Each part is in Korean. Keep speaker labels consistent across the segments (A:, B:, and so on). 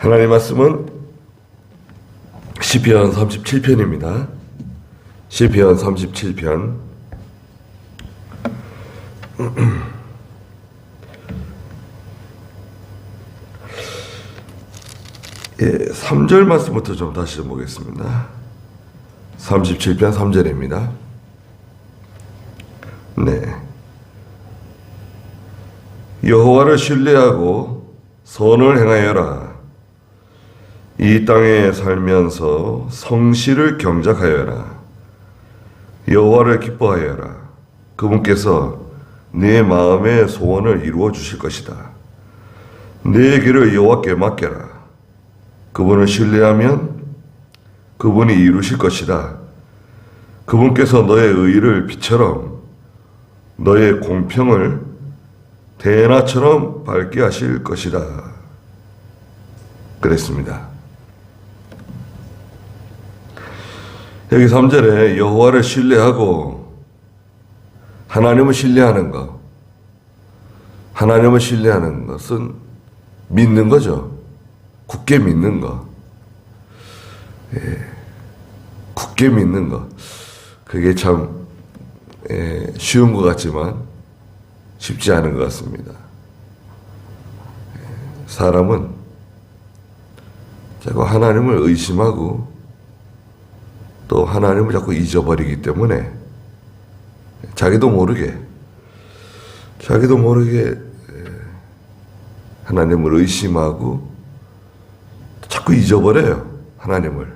A: 하나님 말씀은 시편 37편입니다. 시편 37편 예, 3절 말씀부터 좀 다시 좀 보겠습니다. 37편 3절입니다. 네. 여호와를 신뢰하고 선을 행하여라. 이 땅에 살면서 성실을 경작하여라. 여호와를 기뻐하여라. 그분께서 네 마음의 소원을 이루어 주실 것이다. 내 길을 여호와께 맡겨라. 그분을 신뢰하면 그분이 이루실 것이다. 그분께서 너의 의를 빛처럼 너의 공평을 대나처럼 밝게 하실 것이다. 그랬습니다. 여기 3절에 여호와를 신뢰하고 하나님을 신뢰하는 것. 하나님을 신뢰하는 것은 믿는 거죠. 굳게 믿는 것. 예, 굳게 믿는 것. 그게 참 예, 쉬운 것 같지만 쉽지 않은 것 같습니다. 예, 사람은 자꾸 하나님을 의심하고 또 하나님을 자꾸 잊어버리기 때문에 자기도 모르게 자기도 모르게 하나님을 의심하고 자꾸 잊어버려요 하나님을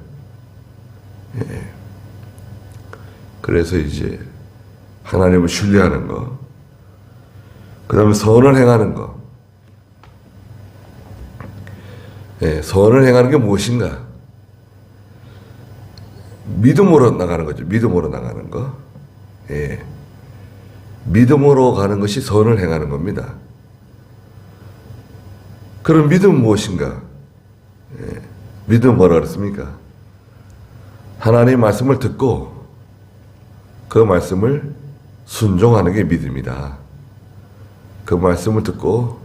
A: 예. 그래서 이제 하나님을 신뢰하는 거, 그 다음에 선을 행하는 거. 예, 선을 행하는 게 무엇인가? 믿음으로 나가는 거죠. 믿음으로 나가는 거. 예. 믿음으로 가는 것이 선을 행하는 겁니다. 그럼 믿음은 무엇인가? 예. 믿음은 뭐라 그랬습니까? 하나님의 말씀을 듣고 그 말씀을 순종하는 게 믿음이다. 그 말씀을 듣고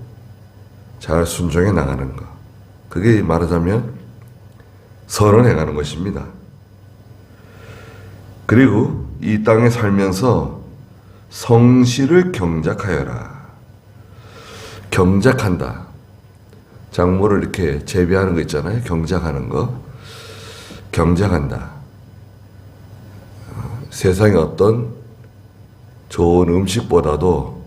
A: 잘 순종해 나가는 것. 그게 말하자면 선을 행하는 것입니다. 그리고 이 땅에 살면서 성실을 경작하여라. 경작한다. 작물을 이렇게 재배하는 거 있잖아요. 경작하는 거. 경작한다. 어, 세상의 어떤 좋은 음식보다도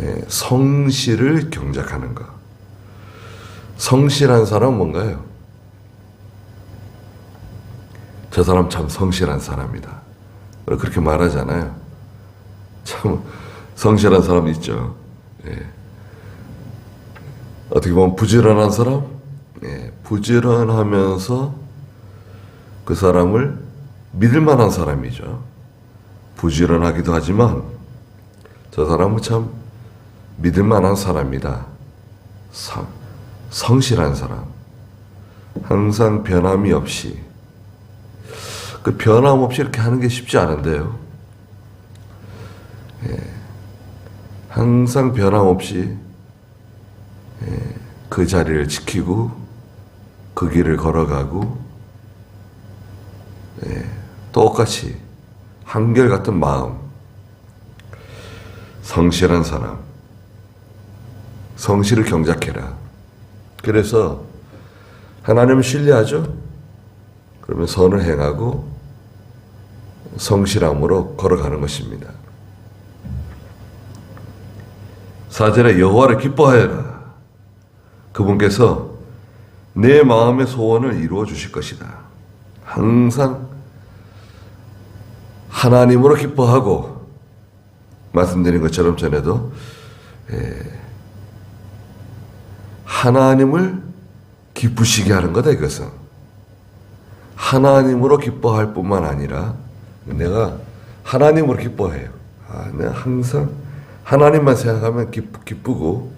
A: 예, 성실을 경작하는 것. 성실한 사람은 뭔가요? 저 사람 참 성실한 사람이다. 그렇게 말하잖아요. 참 성실한 사람 있죠. 예. 어떻게 보면 부지런한 사람? 예. 부지런하면서 그 사람을 믿을 만한 사람이죠. 부지런하기도 하지만 저 사람은 참 믿을 만한 사람이다. 성, 성실한 사람. 항상 변함이 없이. 그 변함 없이 이렇게 하는 게 쉽지 않은데요. 예. 항상 변함 없이 예. 그 자리를 지키고 그 길을 걸어가고 예. 똑같이 한결같은 마음, 성실한 사람, 성실을 경작해라. 그래서 하나님을 신뢰하죠? 그러면 선을 행하고 성실함으로 걸어가는 것입니다. 사절에 여호와를 기뻐하여라. 그분께서 내 마음의 소원을 이루어 주실 것이다. 항상 하나님으로 기뻐하고 말씀드린 것처럼 전에도 예, 하나님을 기쁘시게 하는 거다 이것은 하나님으로 기뻐할 뿐만 아니라 내가 하나님으로 기뻐해요. 아, 내가 항상 하나님만 생각하면 기쁘, 기쁘 고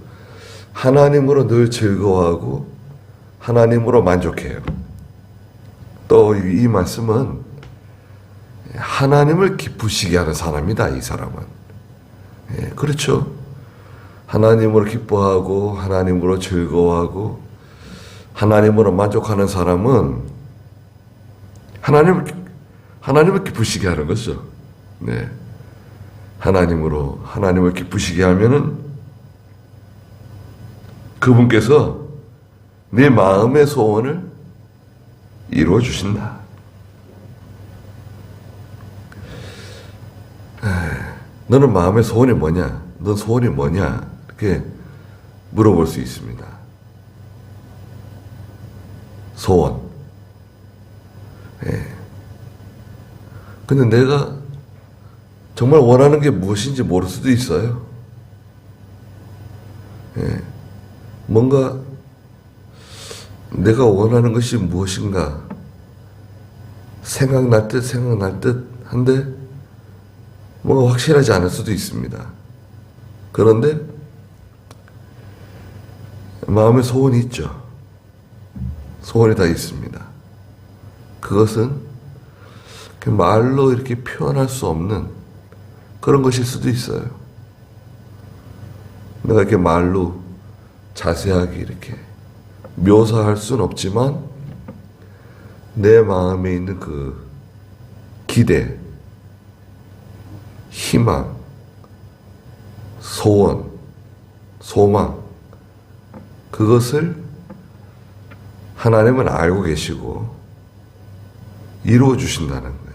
A: 하나님으로 늘 즐거워하고 하나님으로 만족해요. 또 이 말씀은 하나님을 기쁘시게 하는 사람이다, 이 사람은. 예, 그렇죠. 하나님으로 기뻐하고, 하나님으로 즐거워하고, 하나님으로 만족하는 사람은 하나님을 하나님을 기쁘시게 하는 거죠. 네. 하나님으로 하나님을 기쁘시게 하면은 그분께서 내 마음의 소원을 이루어 주신다. 너는 마음의 소원이 뭐냐? 넌 소원이 뭐냐? 이렇게 물어볼 수 있습니다. 소원. 근데 내가 정말 원하는 게 무엇인지 모를 수도 있어요. 예. 뭔가 내가 원하는 것이 무엇인가 생각날 듯 생각날 듯 한데 뭔가 확실하지 않을 수도 있습니다. 그런데 마음에 소원이 있죠. 소원이 다 있습니다. 그것은 그 말로 이렇게 표현할 수 없는 그런 것일 수도 있어요. 내가 이렇게 말로 자세하게 이렇게 묘사할 수는 없지만 내 마음에 있는 그 기대, 희망, 소원, 소망, 그것을 하나님은 알고 계시고 이루어 주신다는 거예요.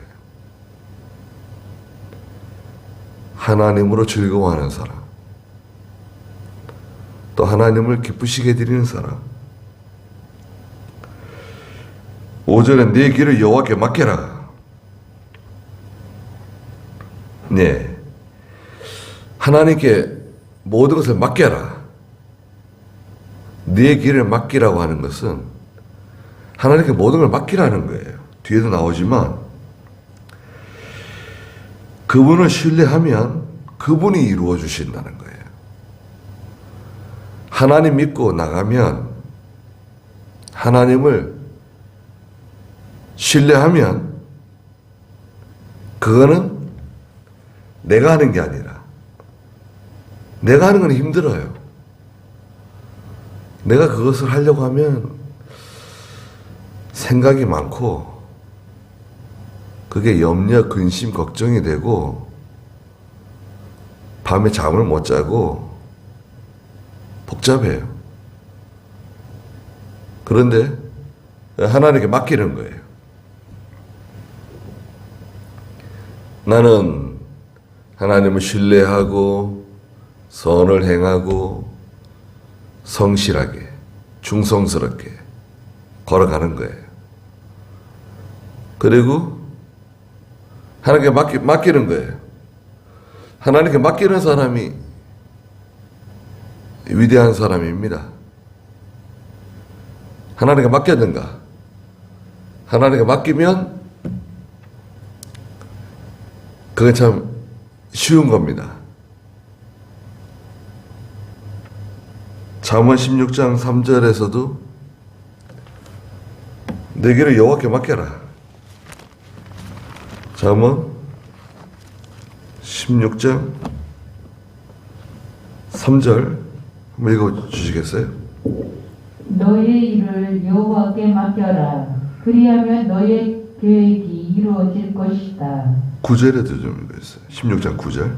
A: 하나님으로 즐거워하는 사람, 또 하나님을 기쁘시게 드리는 사람. 오전에 내 길을 여호와께 맡겨라. 네. 하나님께 모든 것을 맡겨라. 네 길을 맡기라고 하는 것은 하나님께 모든 걸 맡기라는 거예요. 뒤에도 나오지만 그분을 신뢰하면 그분이 이루어 주신다는 거예요. 하나님 믿고 나가면 하나님을 신뢰하면 그거는 내가 하는 게 아니라 내가 하는 건 힘들어요. 내가 그것을 하려고 하면 생각이 많고 그게 염려, 근심, 걱정이 되고 밤에 잠을 못 자고 복잡해요. 그런데 하나님께 맡기는 거예요. 나는 하나님을 신뢰하고 선을 행하고 성실하게 중성스럽게 걸어가는 거예요. 그리고 하나님께 맡기, 맡기는 거예요. 하나님께 맡기는 사람이 위대한 사람입니다. 하나님께 맡겼는가? 하나님께 맡기면 그건 참 쉬운 겁니다. 잠언 16장 3절에서도 내 길을 여호와께 맡겨라. 잠언 16장 3절 한번 읽어 주시겠어요?
B: 너의 일을 여호와께 맡겨라. 그리하면 너의 계획이 이루어질 것이다.
A: 9절에도 좀 읽었어요. 16장 9절.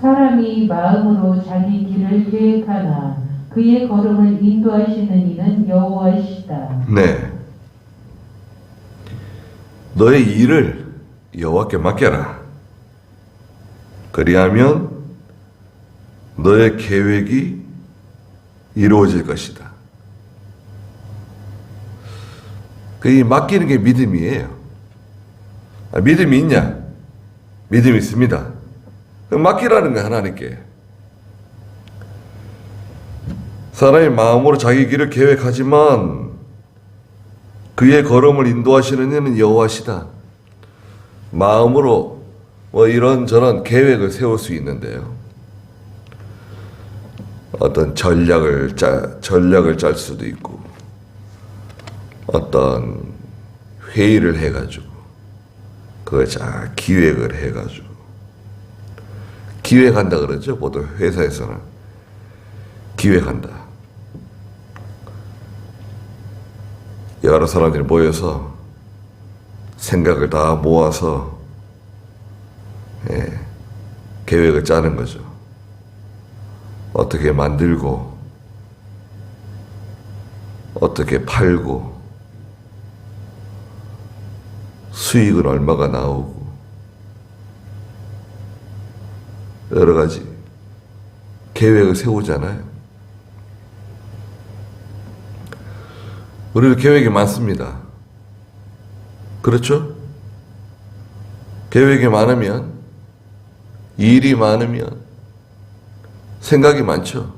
B: 사람이 마음으로 자기 길을 계획하나 그의 걸음을 인도하시는 이는 여호와시다.
A: 네. 너의 일을 여호와께 맡겨라. 그리하면 너의 계획이 이루어질 것이다. 그이 맡기는 게 믿음이에요. 아, 믿음이 있냐? 믿음이 있습니다. 그 맡기라는 거야 하나님께. 사람이 마음으로 자기 길을 계획하지만 그의 걸음을 인도하시는 이는 여호와시다. 마음으로 뭐 이런 저런 계획을 세울 수 있는데요. 어떤 전략을 짜 전략을 짤 수도 있고 어떤 회의를 해가지고 그걸 잘 기획을 해가지고 기획한다 그러죠. 보통 회사에서는 기획한다. 여러 사람들이 모여서 생각을 다 모아서 예, 계획을 짜는 거죠. 어떻게 만들고 어떻게 팔고 수익은 얼마가 나오고 여러 가지 계획을 세우잖아요. 우리도 계획이 많습니다. 그렇죠? 계획이 많으면 일이 많으면 생각이 많죠.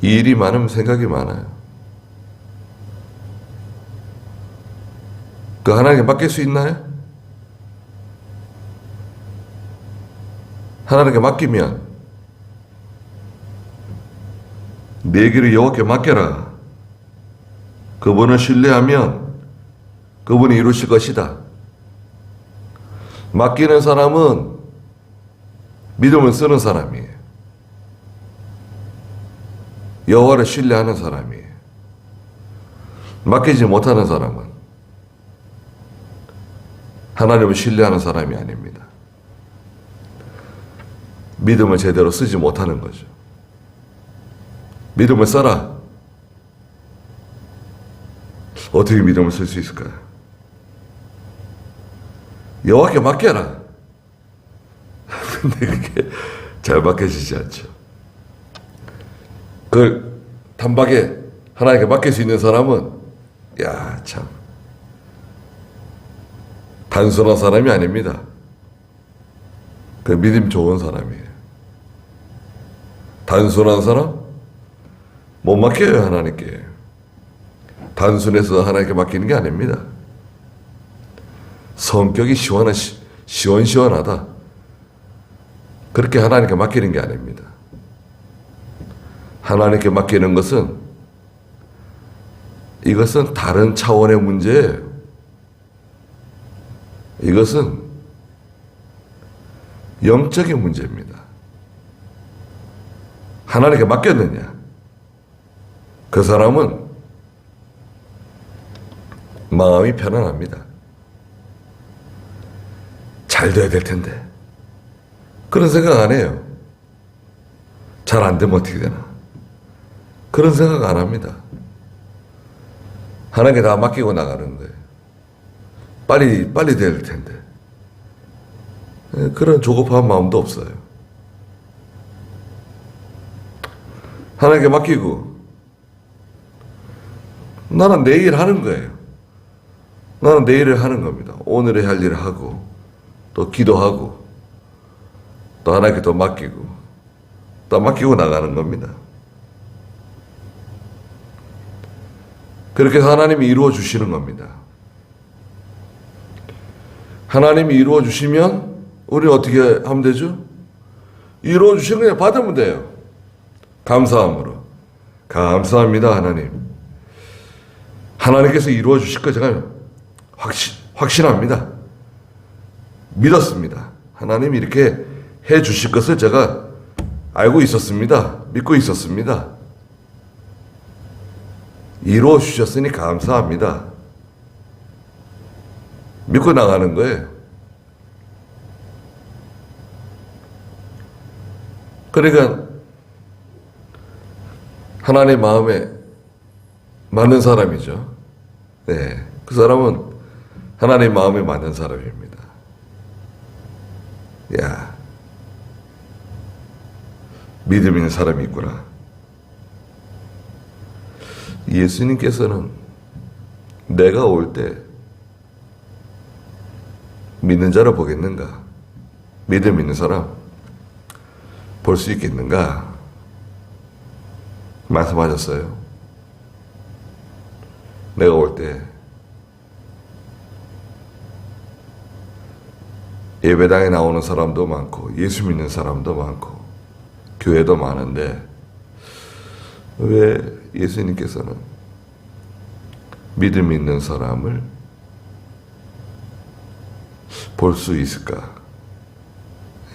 A: 일이 많으면 생각이 많아요. 그 하나님께 맡길 수 있나요? 하나님께 맡기면 내 길을 여호와께 맡겨라. 그분을 신뢰하면 그분이 이루실 것이다. 맡기는 사람은 믿음을 쓰는 사람이에요. 여호와를 신뢰하는 사람이에요. 맡기지 못하는 사람은 하나님을 신뢰하는 사람이 아닙니다. 믿음을 제대로 쓰지 못하는 거죠. 믿음을 써라. 어떻게 믿음을 쓸 수 있을까요? 여호와께 맡겨라. 근데 그게 잘 맡겨지지 않죠. 그걸 단박에 하나님께 맡길 수 있는 사람은 야 참 단순한 사람이 아닙니다. 그 믿음 좋은 사람이에요. 단순한 사람 못 맡겨요 하나님께. 단순해서 하나님께 맡기는 게 아닙니다. 성격이 시원하, 시원시원하다. 그렇게 하나님께 맡기는 게 아닙니다. 하나님께 맡기는 것은 이것은 다른 차원의 문제예요. 이것은 영적인 문제입니다. 하나님께 맡겼느냐? 그 사람은 마음이 편안합니다. 잘 돼야 될 텐데. 그런 생각 안 해요. 잘 안 되면 어떻게 되나. 그런 생각 안 합니다. 하나님께 다 맡기고 나가는데. 빨리, 빨리 돼야 될 텐데. 예, 그런 조급한 마음도 없어요. 하나님께 맡기고, 나는 내일 하는 거예요. 나는 내일을 하는 겁니다. 오늘에 할 일을 하고, 또 기도하고, 또 하나님께 또 맡기고, 또 맡기고 나가는 겁니다. 그렇게 하나님이 이루어 주시는 겁니다. 하나님이 이루어 주시면 우리 어떻게 하면 되죠? 이루어 주시는 그냥 받으면 돼요. 감사함으로. 감사합니다, 하나님. 하나님께서 이루어 주실 거 제가 확신, 확신합니다. 믿었습니다. 하나님이 이렇게 해 주실 것을 제가 알고 있었습니다. 믿고 있었습니다. 이루어 주셨으니 감사합니다. 믿고 나가는 거예요. 그러니까 하나님의 마음에 맞는 사람이죠. 네. 그 사람은 하나님의 마음에 맞는 사람입니다. 야. 믿음 있는 사람이 있구나. 예수님께서는 내가 올 때 믿는 자를 보겠는가? 믿음 있는 사람 볼 수 있겠는가? 말씀하셨어요. 내가 올 때 예배당에 나오는 사람도 많고 예수 믿는 사람도 많고 교회도 많은데 왜 예수님께서는 믿음 있는 사람을 볼 수 있을까?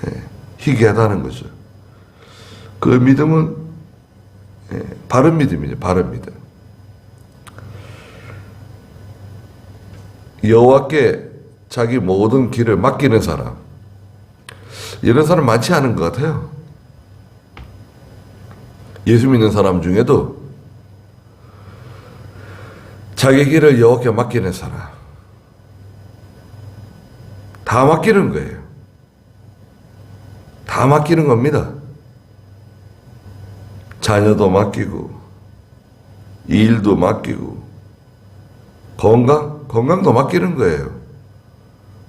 A: 예, 희귀하다는 거죠. 그 믿음은 예, 바른 믿음이죠. 바른 믿음. 여호와께 자기 모든 길을 맡기는 사람 이런 사람 많지 않은 것 같아요. 예수 믿는 사람 중에도 자기 길을 여호와께 맡기는 사람 다 맡기는 거예요. 다 맡기는 겁니다. 자녀도 맡기고 일도 맡기고 건강 건강도 맡기는 거예요.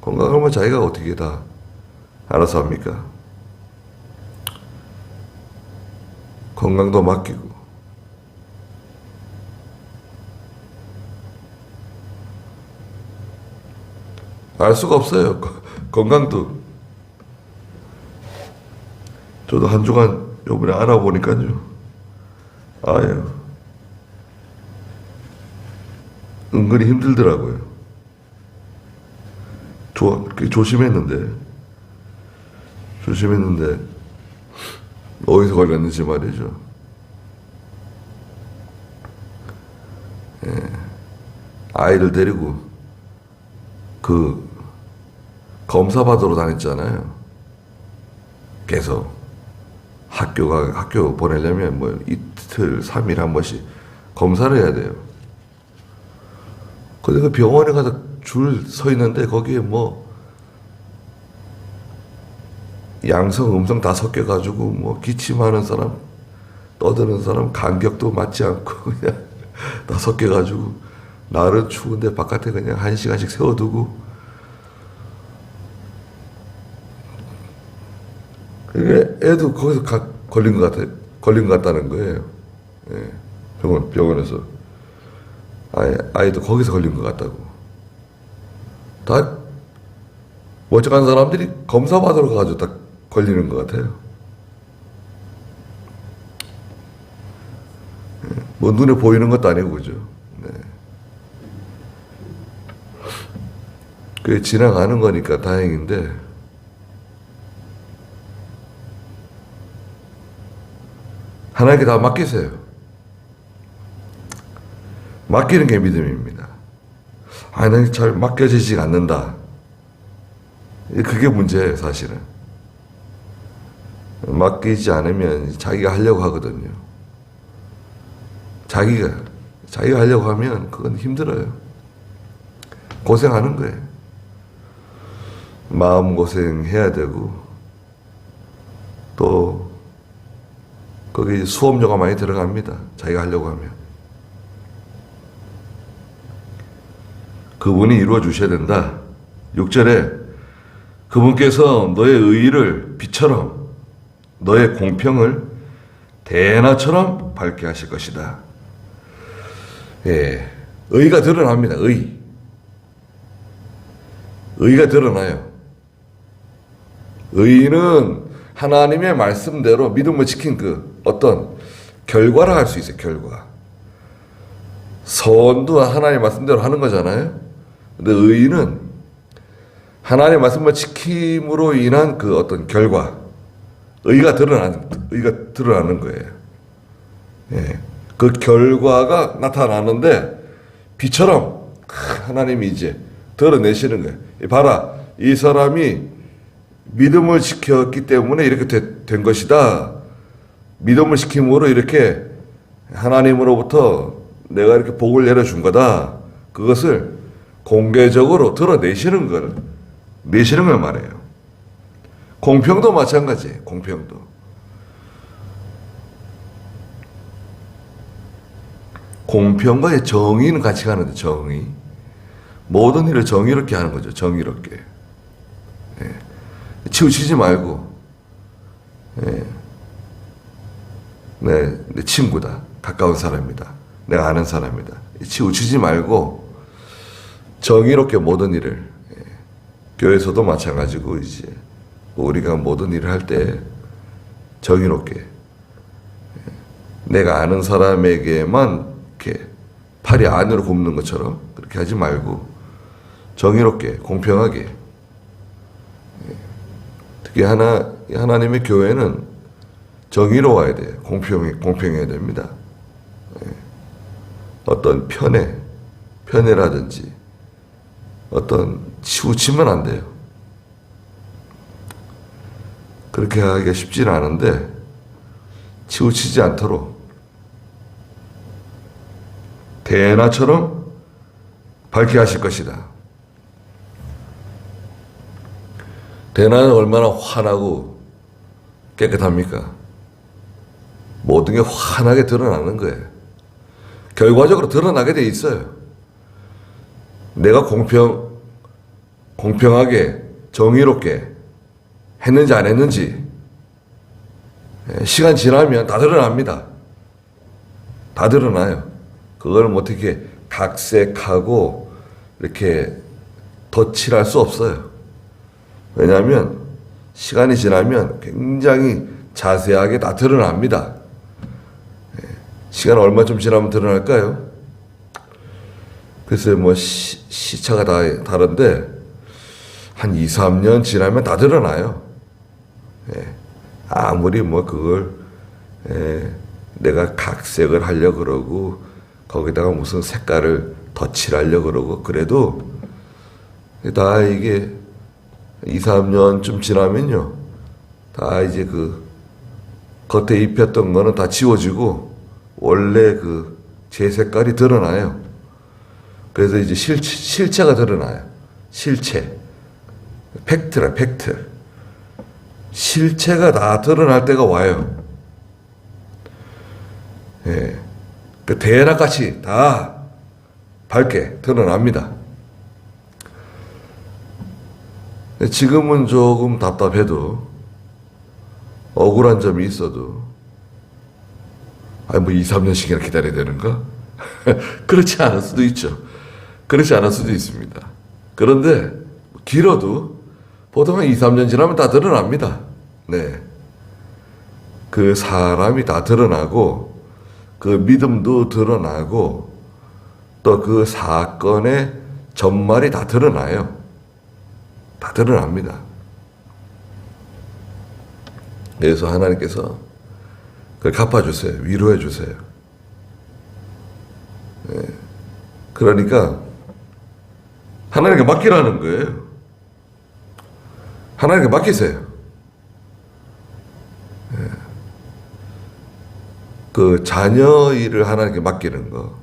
A: 건강하면 자기가 어떻게 다 알아서 합니까? 건강도 맡기고 알 수가 없어요. 거- 건강도 저도 한 주간 요번에 알아보니까요. 아유 은근히 힘들더라고요. 조, 그 조심했는데 조심했는데 어디서 걸렸는지 말이죠. 예. 아이를 데리고 그 검사 받으러 다녔잖아요. 계속 학교가 학교 보내려면 뭐 이틀, 삼일 한 번씩 검사를 해야 돼요. 근데 그 병원에 가서 줄 서 있는데 거기에 뭐 양성, 음성 다 섞여가지고 뭐 기침하는 사람, 떠드는 사람, 간격도 맞지 않고 그냥 다 섞여가지고 날은 추운데 바깥에 그냥 한 시간씩 세워두고 애도 거기서 가, 걸린 것 같아 걸린 것 같다는 거예요. 예, 병원 병원에서 아이 아이도 거기서 걸린 것 같다고. 다 멀쩡한 사람들이 검사 받으러 가가지고 다 걸리는 것 같아요. 예, 뭐 눈에 보이는 것도 아니고 그죠. 네. 그게 지나가는 거니까 다행인데. 하나님께 다 맡기세요. 맡기는 게 믿음입니다. 아, 나는 잘 맡겨지지 않는다. 그게 문제예요, 사실은. 맡기지 않으면 자기가 하려고 하거든요. 자기가, 자기가 하려고 하면 그건 힘들어요. 고생하는 거예요. 마음 고생 해야 되고, 또, 거기 수업료가 많이 들어갑니다. 자기가 하려고 하면. 그분이 이루어 주셔야 된다. 6절에 그분께서 너의 의의를 빛처럼 너의 공평을 대나처럼 밝게 하실 것이다. 예. 의가 드러납니다. 의. 의가 드러나요. 의는 하나님의 말씀대로 믿음을 지킨 그 어떤 결과를 할수 있어요. 결과. 선도 하나님의 말씀대로 하는 거잖아요. 근데 의는 하나님의 말씀을 지킴으로 인한 그 어떤 결과, 의가 드러나는 의가 드러나는 거예요. 예. 그 결과가 나타나는데 비처럼 하나님이 이제 드러내시는 거예요. 봐라, 이 사람이 믿음을 지켰기 때문에 이렇게 되- 된 것이다. 믿음을 지킴으로 이렇게 하나님으로부터 내가 이렇게 복을 내려준 거다. 그것을 공개적으로 드러내시는 걸, 내시는 걸 말해요. 공평도 마찬가지예요. 공평도. 공평과 정의는 같이 가는데 정의. 모든 일을 정의롭게 하는 거죠. 정의롭게. 예. 치우치지 말고 예. 내, 내 친구다. 가까운 사람이다. 내가 아는 사람이다. 치우치지 말고 정의롭게 모든 일을 예. 교회에서도 마찬가지고 이제 우리가 모든 일을 할 때 정의롭게 예. 내가 아는 사람에게만 이렇게 팔이 안으로 굽는 것처럼 그렇게 하지 말고 정의롭게 공평하게 예. 특히 하나 하나님의 교회는 정의로워야 돼요. 공평해 공평해야 됩니다. 예. 어떤 편애 편애라든지 어떤 치우치면 안 돼요. 그렇게 하기가 쉽지는 않은데 치우치지 않도록 대나처럼 밝게 하실 것이다. 대나는 얼마나 환하고 깨끗합니까? 모든 게 환하게 드러나는 거예요. 결과적으로 드러나게 돼 있어요. 내가 공평, 공평하게, 정의롭게 했는지 안 했는지, 예, 시간 지나면 다 드러납니다. 다 드러나요. 그걸 뭐 어떻게 각색하고 이렇게 덧칠할 수 없어요. 왜냐하면 시간이 지나면 굉장히 자세하게 다 드러납니다. 예, 시간 얼마 좀 지나면 드러날까요? 글쎄 뭐 시, 시차가 다 다른데 한 2, 3년 지나면 다 드러나요. 예, 아무리 뭐 그걸 예, 내가 각색을 하려 그러고 거기다가 무슨 색깔을 덧칠하려 그러고 그래도 다 이게 2, 3년쯤 지나면요. 다 이제 그 겉에 입혔던 거는 다 지워지고 원래 그 제 색깔이 드러나요. 그래서 이제 실, 실체가 드러나요. 실체. 팩트라, 팩트. 실체가 다 드러날 때가 와요. 예. 그 대낮같이 다 밝게 드러납니다. 지금은 조금 답답해도 억울한 점이 있어도 아니 뭐 2, 3년씩이나 기다려야 되는가? 그렇지 않을 수도 있죠. 그렇지 않을 수도 있습니다. 그런데 길어도 보통 한 2, 3년 지나면 다 드러납니다. 네. 그 사람이 다 드러나고 그 믿음도 드러나고 또 그 사건의 전말이 다 드러나요. 다 드러납니다. 그래서 하나님께서 그걸 갚아주세요. 위로해 주세요. 예. 그러니까 하나님께 맡기라는 거예요. 하나님께 맡기세요. 예. 그 자녀 일을 하나님께 맡기는 거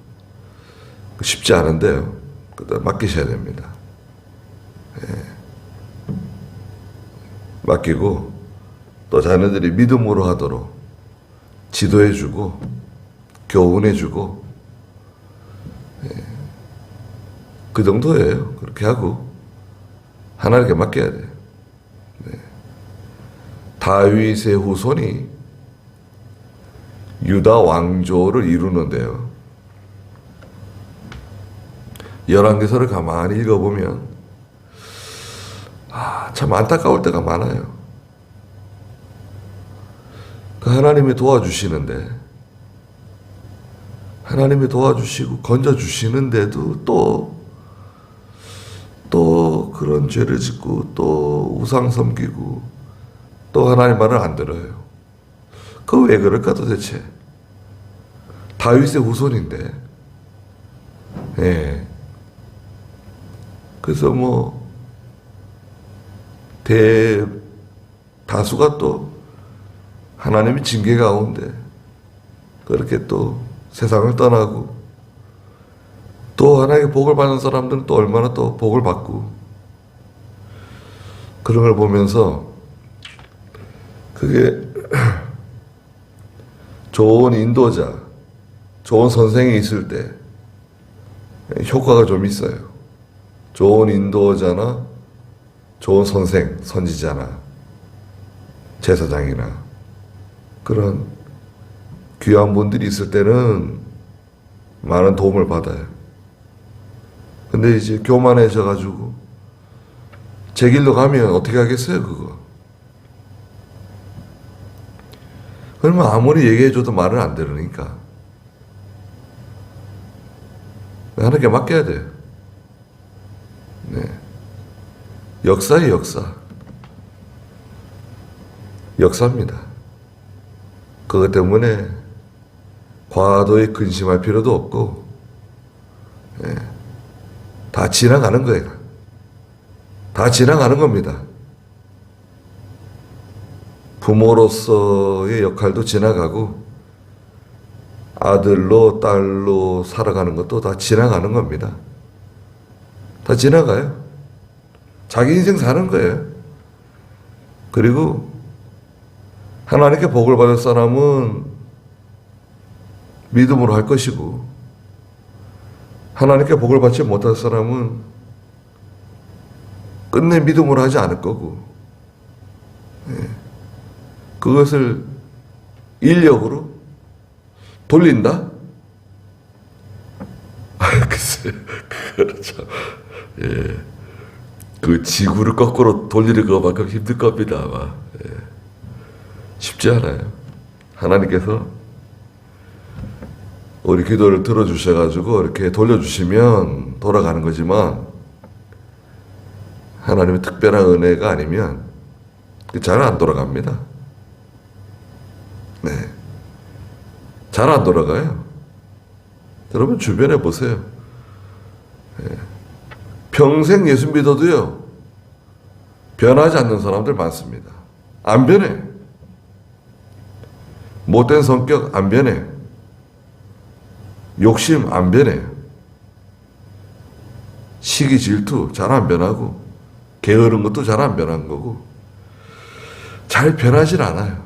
A: 쉽지 않은데요. 그다 맡기셔야 됩니다. 맡기고 또 자녀들이 믿음으로 하도록 지도해주고 교훈해주고 예. 그 정도예요. 그렇게 하고 하나님께 맡겨야 돼요. 네. 다윗의 후손이 유다 왕조를 이루는데요. 열왕기서를 가만히 읽어보면 아, 참 안타까울 때가 많아요. 그 하나님이 도와주시는데, 하나님이 도와주시고 건져주시는데도 또, 또 그런 죄를 짓고 또 우상 섬기고 또 하나님 말을 안 들어요. 그 왜 그럴까 도대체? 다윗의 후손인데, 예. 그래서 뭐, 대다수가 또 하나님의 징계 가운데 그렇게 또 세상을 떠나고 또 하나님의 복을 받는 사람들은 또 얼마나 또 복을 받고 그런 걸 보면서 그게 좋은 인도자, 좋은 선생이 있을 때 효과가 좀 있어요. 좋은 인도자나 좋은 선생, 선지자나 제사장이나 그런 귀한 분들이 있을 때는 많은 도움을 받아요. 근데 이제 교만해져 가지고 제 길로 가면 어떻게 하겠어요, 그거? 그러면 아무리 얘기해 줘도 말을 안 들으니까. 하나님께 맡겨야 돼요. 네. 역사의 역사. 역사입니다. 그것 때문에 과도히 근심할 필요도 없고, 예, 다 지나가는 거예요. 다 지나가는 겁니다. 부모로서의 역할도 지나가고 아들로 딸로 살아가는 것도 다 지나가는 겁니다. 다 지나가요. 자기 인생 사는 거예요. 그리고 하나님께 복을 받을 사람은 믿음으로 할 것이고 하나님께 복을 받지 못할 사람은 끝내 믿음으로 하지 않을 거고 예. 그것을 인력으로 돌린다? 아, 글쎄, 그거는 참, 예. 그 지구를 거꾸로 돌리는 것만큼 힘들 겁니다, 아마. 예. 쉽지 않아요. 하나님께서 우리 기도를 들어주셔가지고 이렇게 돌려주시면 돌아가는 거지만 하나님의 특별한 은혜가 아니면 잘 안 돌아갑니다. 네. 잘 안 돌아가요. 여러분 주변에 보세요. 예. 평생 예수 믿어도요, 변하지 않는 사람들 많습니다. 안 변해. 못된 성격 안 변해. 욕심 안 변해. 시기 질투 잘 안 변하고, 게으른 것도 잘 안 변한 거고, 잘 변하질 않아요.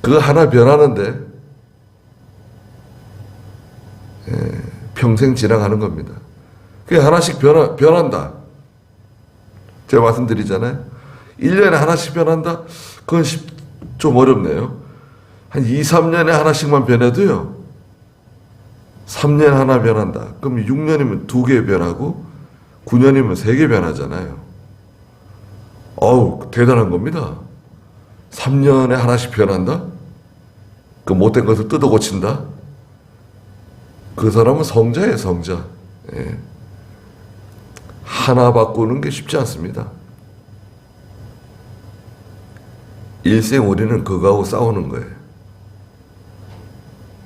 A: 그거 하나 변하는데, 예, 평생 지나가는 겁니다. 그게 하나씩 변하, 변한다. 제가 말씀드리잖아요. 1년에 하나씩 변한다? 그건 쉽- 좀 어렵네요. 한 2, 3년에 하나씩만 변해도요. 3년 하나 변한다. 그럼 6년이면 2개 변하고 9년이면 3개 변하잖아요. 어우, 대단한 겁니다. 3년에 하나씩 변한다? 그 못된 것을 뜯어 고친다? 그 사람은 성자예요, 성자. 예. 하나 바꾸는 게 쉽지 않습니다. 일생 우리는 그거하고 싸우는 거예요.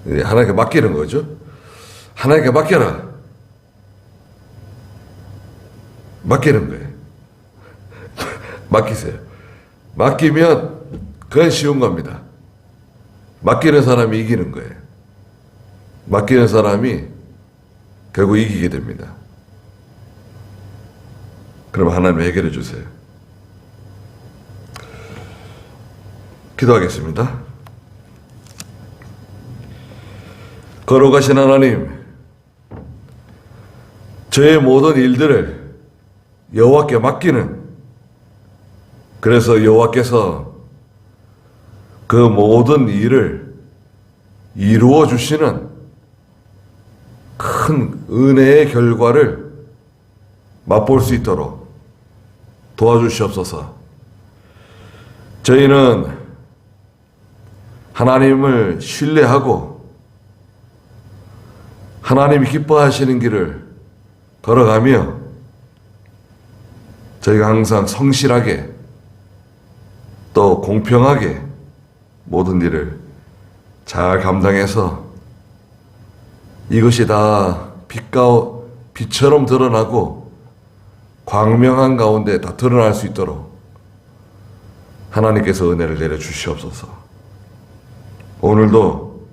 A: 예, 하나님께 맡기는 거죠. 하나님께 맡겨라. 맡기는 거예요. 맡기세요. 맡기면 그건 쉬운 겁니다. 맡기는 사람이 이기는 거예요. 맡기는 사람이 결국 이기게 됩니다. 그럼 하나님 해결해 주세요. 기도하겠습니다. 걸어가신 하나님, 저의 모든 일들을 여호와께 맡기는 그래서 여호와께서 그 모든 일을 이루어 주시는 큰 은혜의 결과를 맛볼 수 있도록 도와주시옵소서. 저희는 하나님을 신뢰하고 하나님이 기뻐하시는 길을 걸어가며 저희가 항상 성실하게 또 공평하게 모든 일을 잘 감당해서 이것이 다 빛가 빛처럼 드러나고 광명한 가운데 다 드러날 수 있도록 하나님께서 은혜를 내려 주시옵소서. 오늘도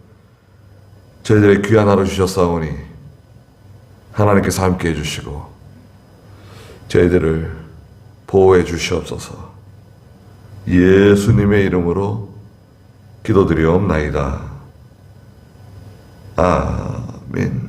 A: 저희들의 귀한 하루 주셨사오니 하나님께서 함께 해주시고 저희들을 보호해 주시옵소서. 예수님의 이름으로 기도드리옵나이다. 아멘.